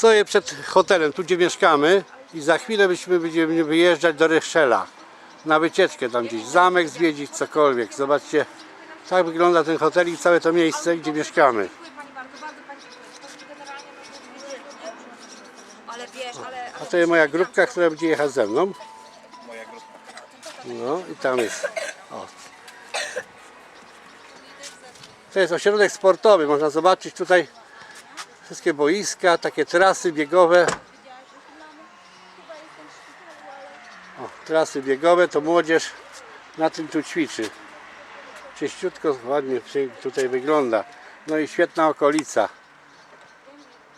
Stoję przed hotelem, tu gdzie mieszkamy i za chwilę byśmy będziemy wyjeżdżać do Ryszela na wycieczkę tam gdzieś, zamek zwiedzić, cokolwiek. Zobaczcie, tak wygląda ten hotel i całe to miejsce, gdzie mieszkamy. A to jest moja grupka, która będzie jechać ze mną. No i tam jest. O. To jest ośrodek sportowy. Można zobaczyć tutaj wszystkie boiska, takie trasy biegowe. O, trasy biegowe to młodzież na tym tu ćwiczy. Czyściutko, ładnie tutaj wygląda. No i świetna okolica.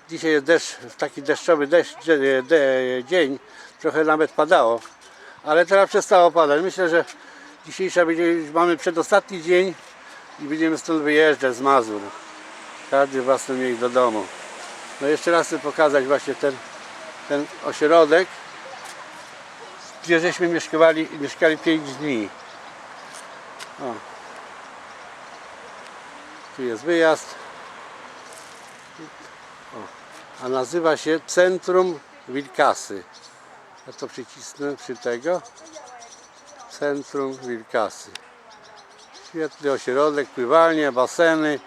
Dzisiaj jest deszcz, taki deszczowy deszcz, dzie- de, dzień, trochę nawet padało, ale teraz przestało padać. Myślę, że dzisiejsza będzie, mamy przedostatni dzień i będziemy stąd wyjeżdżać z Mazur. Każdy własnym miejscu do domu. No jeszcze raz chcę pokazać właśnie ten, ten ośrodek, gdzie żeśmy mieszkali, mieszkali 5 dni. O. Tu jest wyjazd a nazywa się Centrum Wilkasy. Ja to przycisnę przy tego. Centrum Wilkasy. Świetny ośrodek, pływalnie, baseny,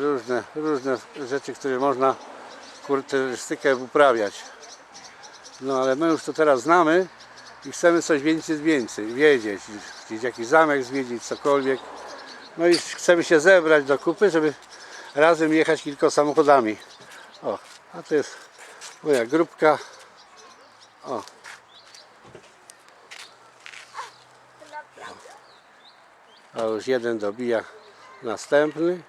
różne, różne rzeczy, które można kulturystykę uprawiać. No ale my już to teraz znamy i chcemy coś więcej, więcej wiedzieć, gdzieś jakiś zamek zwiedzić, cokolwiek. No i chcemy się zebrać do kupy, żeby razem jechać kilkoma samochodami. O, a to jest moja grupka. O. A już jeden dobija następny.